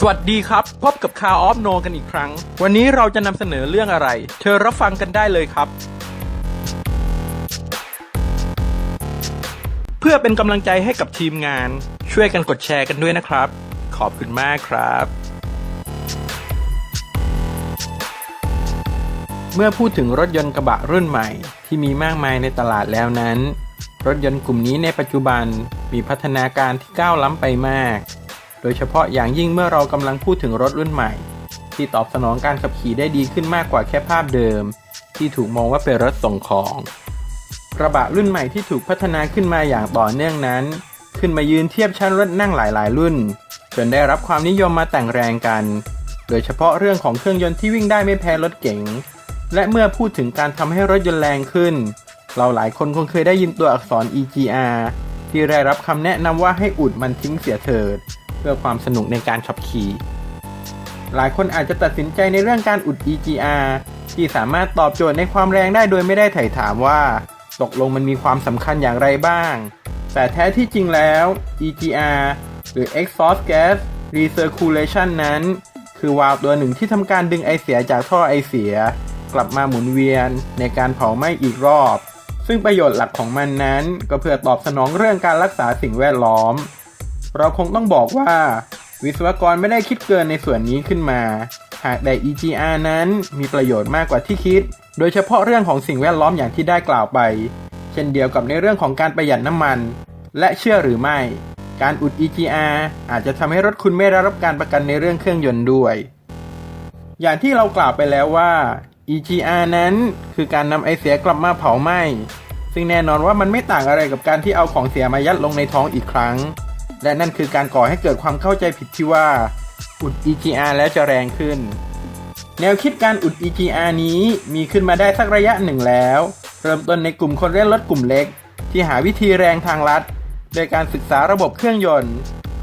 สวัสดีครับ พบกับคาออฟโนกันอีกครั้ง วันนี้เราจะนำเสนอเรื่องอะไร เธอรับฟังกันได้เลยครับ เพื่อเป็นกำลังใจให้กับทีมงาน ช่วยกันกดแชร์กันด้วยนะครับ ขอบคุณมากครับ เมื่อพูดถึงรถยนต์กระบะรุ่นใหม่ ที่มีมากมายในตลาดแล้วนั้น รถยนต์กลุ่มนี้ในปัจจุบันมีพัฒนาการที่ก้าวล้ำไปมาก โดยเฉพาะอย่างยิ่งเมื่อเรากำลังพูดถึงรถรุ่นใหม่ ที่ตอบสนองการขับขี่ได้ดีขึ้นมากกว่าแค่ภาพเดิม ที่ถูกมองว่าเป็นรถส่งของกระบะรุ่นใหม่ที่ถูกพัฒนาขึ้นมาอย่างต่อเนื่องนั้น ขึ้นมายืนเทียบชั้นรถนั่งหลาย ๆ รุ่น จนได้รับความนิยมมาแต่งแรงกัน โดยเฉพาะเรื่องของเครื่องยนต์ที่วิ่งได้ไม่แพ้รถเก๋งและเมื่อพูดถึงการทำให้รถยนต์แรงขึ้น เราหลายคนคงเคยได้ยินตัวอักษร EGR ที่ได้รับคำแนะนำว่าให้อุดมันทิ้งเสียเถิด เพื่อความสนุกในการขับขี่ หลายคนอาจจะตัดสินใจในเรื่องการอุด EGR ที่สามารถตอบโจทย์ในความแรงได้โดยไม่ได้ไถ่ถามว่าตกลงมันมีความสำคัญอย่างไรบ้าง แต่แท้ที่จริงแล้ว EGR หรือ Exhaust Gas Recirculation นั้น คือวาล์วตัวหนึ่งที่ทำการดึงไอเสียจากท่อไอเสีย กลับมาหมุนเวียนในการเผาไหม้อีกรอบ ซึ่งประโยชน์หลักของมันนั้น ก็เพื่อตอบสนองเรื่องการรักษาสิ่งแวดล้อม เราคงต้องบอกว่า วิศวกรไม่ได้คิดเกินในส่วนนี้ขึ้นมา หากแต่ EGR นั้นมีประโยชน์มากกว่าที่คิด โดยเฉพาะเรื่องของสิ่งแวดล้อมอย่างที่ได้กล่าวไป เช่นเดียวกับในเรื่องของการประหยัดน้ำมัน และเชื่อหรือไม่ การอุด EGR อาจจะทำให้รถคุณไม่ได้รับการประกันในเรื่องเครื่องยนต์ด้วย อย่างที่เรากล่าวไปแล้วว่า EGR นั้นคือการนำไอเสียกลับมาเผาไหม้ซึ่งแน่นอนว่ามันไม่ต่างอะไรกับการที่เอาของเสียมายัดลงในท้องอีกครั้ง และนั่นคือการก่อให้เกิดความเข้าใจผิดที่ว่า อุด EGR แล้วจะแรงขึ้น แนวคิดการอุด EGR นี้มีขึ้นมาได้สักระยะหนึ่งแล้ว เริ่มต้นในกลุ่มคนเล่นรถกลุ่มเล็ก ที่หาวิธีแรงทางลัด โดยการศึกษาระบบเครื่องยนต์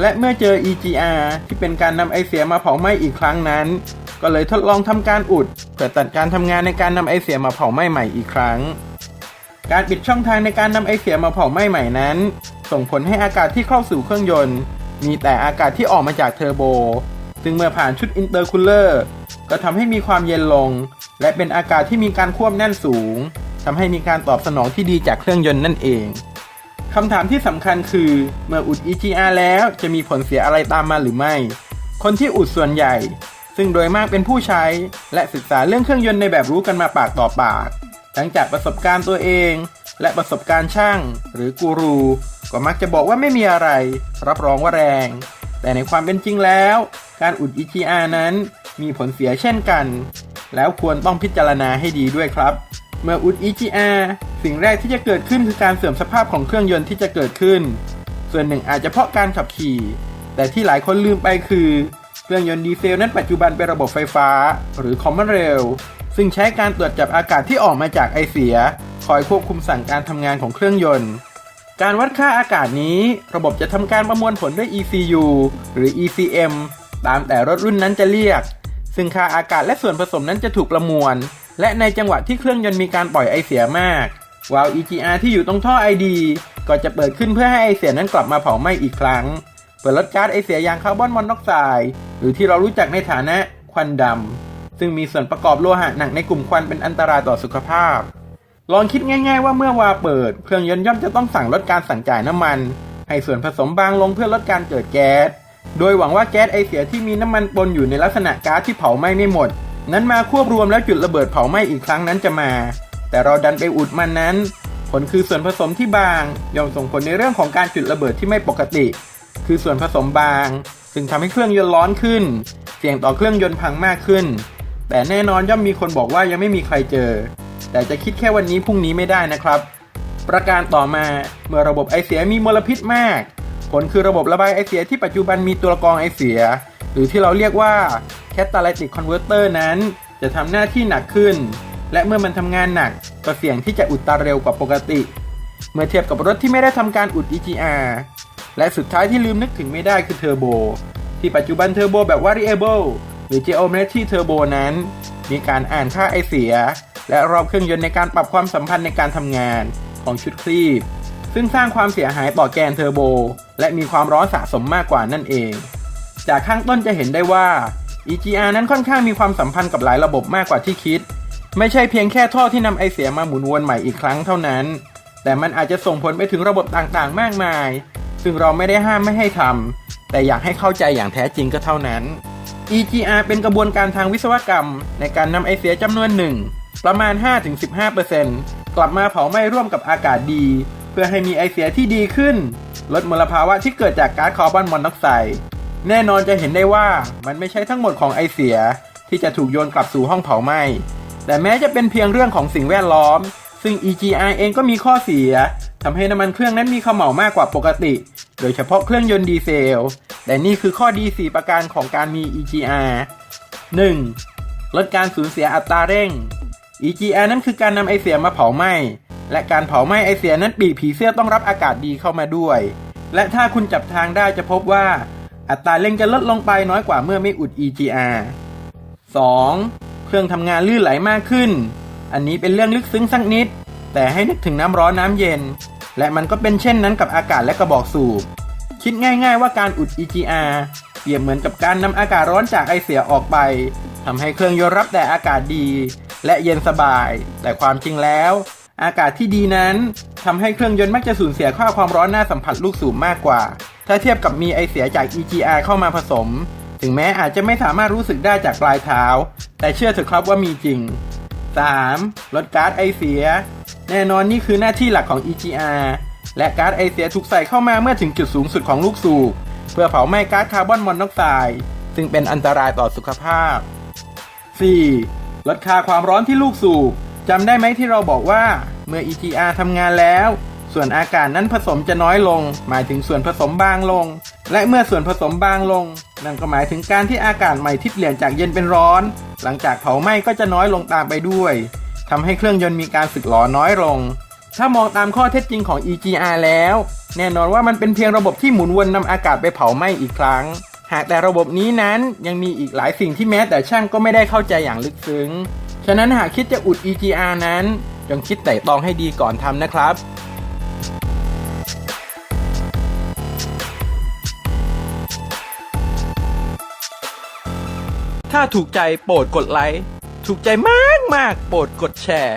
และเมื่อเจอ EGR ที่เป็นการนำไอเสียมาเผาไหม้อีกครั้งนั้น ก็เลยทดลองทำการอุดเพื่อตัดการทำงานในการนำไอเสียมาเผาไหม้ใหม่อีกครั้งการปิดช่องทางในการนำไอเสียมาเผาไหม้ใหม่นั้น ส่งผลให้อากาศที่เข้าสู่เครื่องยนต์ มีแต่อากาศที่ออกมาจากเทอร์โบ ซึ่งเมื่อผ่านชุดอินเตอร์คูลเลอร์ก็ทำให้มีความเย็นลง และเป็นอากาศที่มีการควบแน่นสูงทำให้มีการตอบสนองที่ดีจากเครื่องยนต์นั่นเองคำถามที่สำคัญคือ เมื่ออุด EGR แล้วจะมีผลเสียอะไรตามมาหรือไม่ คนที่อุดส่วนใหญ่ ซึ่งโดยมากเป็นผู้ใช้ และศึกษาเรื่องเครื่องยนต์ในแบบรู้กันมาปากต่อปากทั้งจากประสบการณ์ตัวเอง และประสบการณ์ช่าง หรือกูรู ก็มักจะบอกว่าไม่มีอะไร รับรองว่าแรง แต่ในความเป็นจริงแล้ว การอุด EGR นั้นมีผลเสียเช่นกัน แล้วควรต้องพิจารณาให้ดีด้วยครับ เมื่ออุด EGR สิ่งแรกที่จะเกิดขึ้นคือการเสื่อมสภาพของเครื่องยนต์ที่จะเกิดขึ้น ส่วนหนึ่งอาจจะเพราะการขับขี่ แต่ที่หลายคนลืมไปคือเครื่องยนต์ดีเซลนั้นปัจจุบันเป็นระบบไฟฟ้า หรือ Common Rail ซึ่งใช้การตรวจจับอากาศที่ออกมาจากไอเสีย อยควบคุมสั่งการทำงานของเครื่องยนต์ การวัดค่าอากาศนี้ ระบบจะทำการประมวลผลด้วย ECU หรือ ECM ตามแต่รถรุ่นนั้นจะเรียก ซึ่งค่าอากาศและส่วนผสมนั้นจะถูกประมวล และในจังหวะที่เครื่องยนต์มีการปล่อยไอเสียมากวาล์ว EGR ที่อยู่ตรงท่อ ID ก็จะเปิดขึ้นเพื่อให้ไอเสียนั้นกลับมาเผาไหม้อีกครั้ง เปิดลดก๊าซไอเสียอย่างคาร์บอนมอนอกไซด์หรือที่เรารู้จักในฐานะควันดำซึ่งมีส่วนประกอบโลหะหนักในกลุ่มควันเป็นอันตรายต่อสุขภาพ ลองคิดง่าย ๆ ว่าเมื่อวาเปิด เครื่องยนต์ย่อมจะต้องสั่งลดการสั่งจ่ายน้ำมัน ให้ส่วนผสมบางลงเพื่อลดการเกิดแก๊ส โดยหวังว่าแก๊สไอเสียที่มีน้ำมันปนอยู่ในลักษณะก๊าซที่เผาไหม้ไม่หมด นั้นมาควบรวมแล้วจุดระเบิดเผาไหม้อีกครั้งนั้นจะมา แต่เราดันไปอุดมันนั้น ผลคือส่วนผสมที่บางย่อมส่งผลในเรื่องของการจุดระเบิดที่ไม่ปกติ คือส่วนผสมบางซึ่งทำให้เครื่องยนต์ร้อนขึ้น เสี่ยงต่อเครื่องยนต์พังมากขึ้น แต่แน่นอนย่อมมีคนบอกว่ายังไม่มีใครเจอ แต่จะคิดแค่วันนี้พรุ่งนี้ไม่ได้นะครับ ประการต่อมาเมื่อระบบไอเสียมีมลพิษมาก ผลคือระบบระบายไอเสียที่ปัจจุบันมีตัวกรองไอเสีย หรือที่เราเรียกว่า catalytic converter นั้น จะทำหน้าที่หนักขึ้น และเมื่อมันทำงานหนักก็เสี่ยงที่จะอุดตันเร็วกว่าปกติ เมื่อเทียบกับรถที่ไม่ได้ทำการอุด EGR และสุดท้ายที่ลืมนึกถึงไม่ได้คือเทอร์โบที่ปัจจุบันเทอร์โบแบบ variable หรือ geometry turbo นั้น มีการอ่านค่าไอเสีย และรอบเครื่องยนต์ในการปรับความสัมพันธ์ในการทำงานของชุดคลีบ ซึ่งสร้างความเสียหายต่อแกนเทอร์โบ และมีความร้อนสะสมมากกว่านั่นเอง จากข้างต้นจะเห็นได้ว่า EGR นั้นค่อนข้างมีความสัมพันธ์กับหลายระบบมากกว่าที่คิด ไม่ใช่เพียงแค่ท่อที่นำไอเสียมาหมุนวนใหม่อีกครั้งเท่านั้น แต่มันอาจจะส่งผลไปถึงระบบต่างๆ มากมาย ซึ่งเราไม่ได้ห้ามไม่ให้ทำแต่อยากให้เข้าใจอย่างแท้จริงก็เท่านั้น EGR เป็นกระบวนการทางวิศวกรรม ในการนำไอเสียจำนวนหนึ่ง ประมาณ 5-15%กลับมาเผาไหม้ร่วมกับอากาศดี เพื่อให้มีไอเสียที่ดีขึ้น ลดมลภาวะที่เกิดจากก๊าซคาร์บอนมอนอกไซด์แน่นอนจะเห็นได้ว่ามันไม่ใช่ทั้งหมดของไอเสีย ที่จะถูกโยนกลับสู่ห้องเผาไหม้ แต่แม้จะเป็นเพียงเรื่องของสิ่งแวดล้อม ซึ่ง EGR เองก็มีข้อเสียทำให้น้ำมันเครื่องนั้นมีขม่ามากกว่าปกติ โดยเฉพาะเครื่องยนต์ดีเซล แต่นี่คือข้อดี 4 ประการของการมี EGR 1. ลดการสูญเสียอัตราเร่ง EGR นั้นคือการนำไอเสียมาเผาไหม้ และการเผาไหม้ไอเสียนั้นปีกผีเสื้อต้องรับอากาศดีเข้ามาด้วย และถ้าคุณจับทางได้จะพบว่า อัตราเร่งจะลดลงไปน้อยกว่าเมื่อไม่อุด EGR 2. เครื่องทำงานลื่นไหลมากขึ้น อันนี้เป็นเรื่องลึกซึ้งสักนิด แต่ให้นึกถึงน้ำร้อนน้ำเย็น และมันก็เป็นเช่นนั้นกับอากาศและกระบอกสูบ คิดง่าย ๆ ว่าการอุด EGR เปรียบเหมือนกับการนำอากาศร้อนจากไอเสียออกไปทำให้เครื่องยนต์รับแต่อากาศดี และเย็นสบาย แต่ความจริงแล้ว อากาศที่ดีนั้นทำให้เครื่องยนต์มักจะสูญเสียค่าความร้อนหน้าสัมผัสลูกสูบมากกว่า ถ้าเทียบกับมีไอเสียจาก EGR เข้ามาผสม ถึงแม้อาจจะไม่สามารถรู้สึกได้จากปลายเท้า แต่เชื่อเถอะครับว่ามีจริง 3. ลดก๊าซไอเสีย แน่นอนนี่คือหน้าที่หลักของ EGR และก๊าซไอเสียถูกใส่เข้ามาเมื่อถึงจุดสูงสุดของลูกสูบเพื่อเผาไหม้ก๊าซคาร์บอนมอนอกไซด์ซึ่งเป็นอันตรายต่อสุขภาพ 4. ลดค่าความร้อนที่ลูกสูบจำได้ไหมที่เราบอกว่า เมื่อ EGR ทำงานแล้ว ส่วนอากาศนั้นผสมจะน้อยลง หมายถึงส่วนผสมบางลง และเมื่อส่วนผสมบางลง นั่นก็หมายถึงการที่อากาศใหม่ที่เปลี่ยนจากเย็นเป็นร้อน หลังจากเผาไหม้ก็จะน้อยลงตามไปด้วยทำให้เครื่องยนต์มีการสึกหรอน้อยลง ถ้ามองตามข้อเท็จจริงของ EGR แล้ว แน่นอนว่ามันเป็นเพียงระบบที่หมุนวนนำอากาศไปเผาไหม้อีกครั้ง หากแต่ระบบนี้นั้นยังมีอีกหลายสิ่งที่แม้แต่ช่างก็ไม่ได้เข้าใจอย่างลึกซึ้ง ฉะนั้นหากคิดจะอุด EGR นั้นจงคิดไต่ตองให้ดีก่อนทำนะครับถ้าถูกใจโปรดกดไลค์ ถูกใจมากมากโปรดกดแชร์